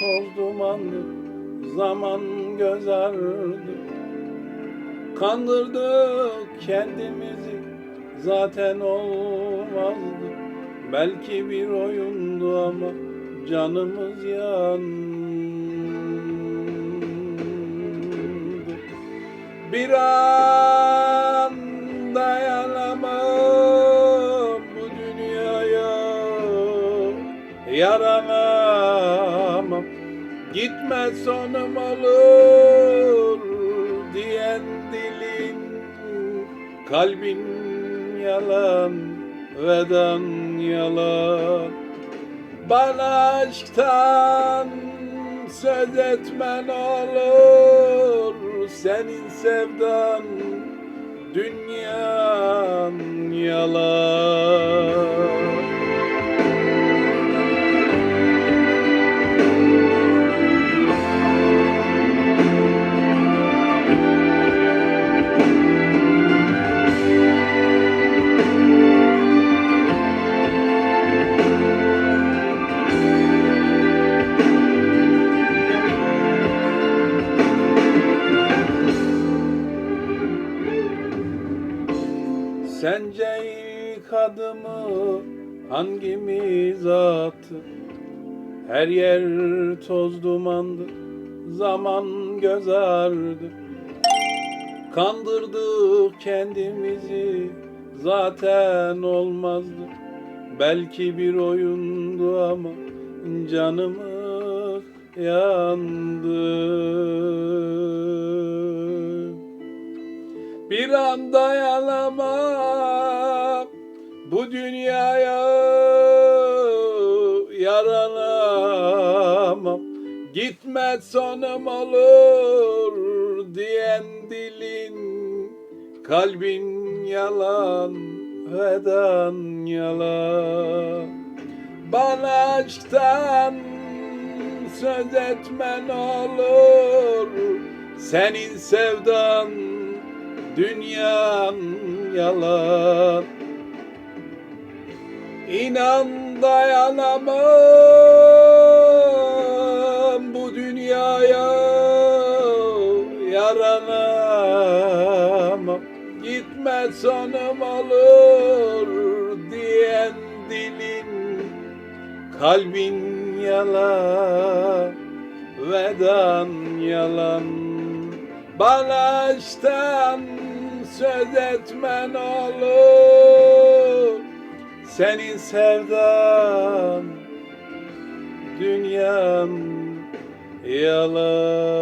toz dumandı, zaman göz ardı. Kandırdık kendimizi, zaten olmazdı. Belki bir oyundu ama canımız yandı. Bir an dayanamam bu dünyaya Yaranamam Gitme sonum olur diyen dilin Kalbin yalan vedan yalan. Bana aşktan söz etmen olur Senin sevdan dünyan yalan Sence ilk adımı hangimiz attı? Her yer toz dumandı, zaman göz ardı. Kandırdık kendimizi, zaten olmazdı. Belki bir oyundu ama canımız yandı. Bir an dayanamam bu dünyaya yaranamam. Gitme sonum olur diyen dilin Kalbin yalan vedan yalan. Bana aşktan söz etmen olur Senin sevdan dünyan yalan. İnan dayanamam bu dünyaya. Yaranamam. Gitme sonum olur diyen dilin Kalbin yalan vedan yalan. Bana aşktan söz etmen olur. Senin sevdan dünyan yalan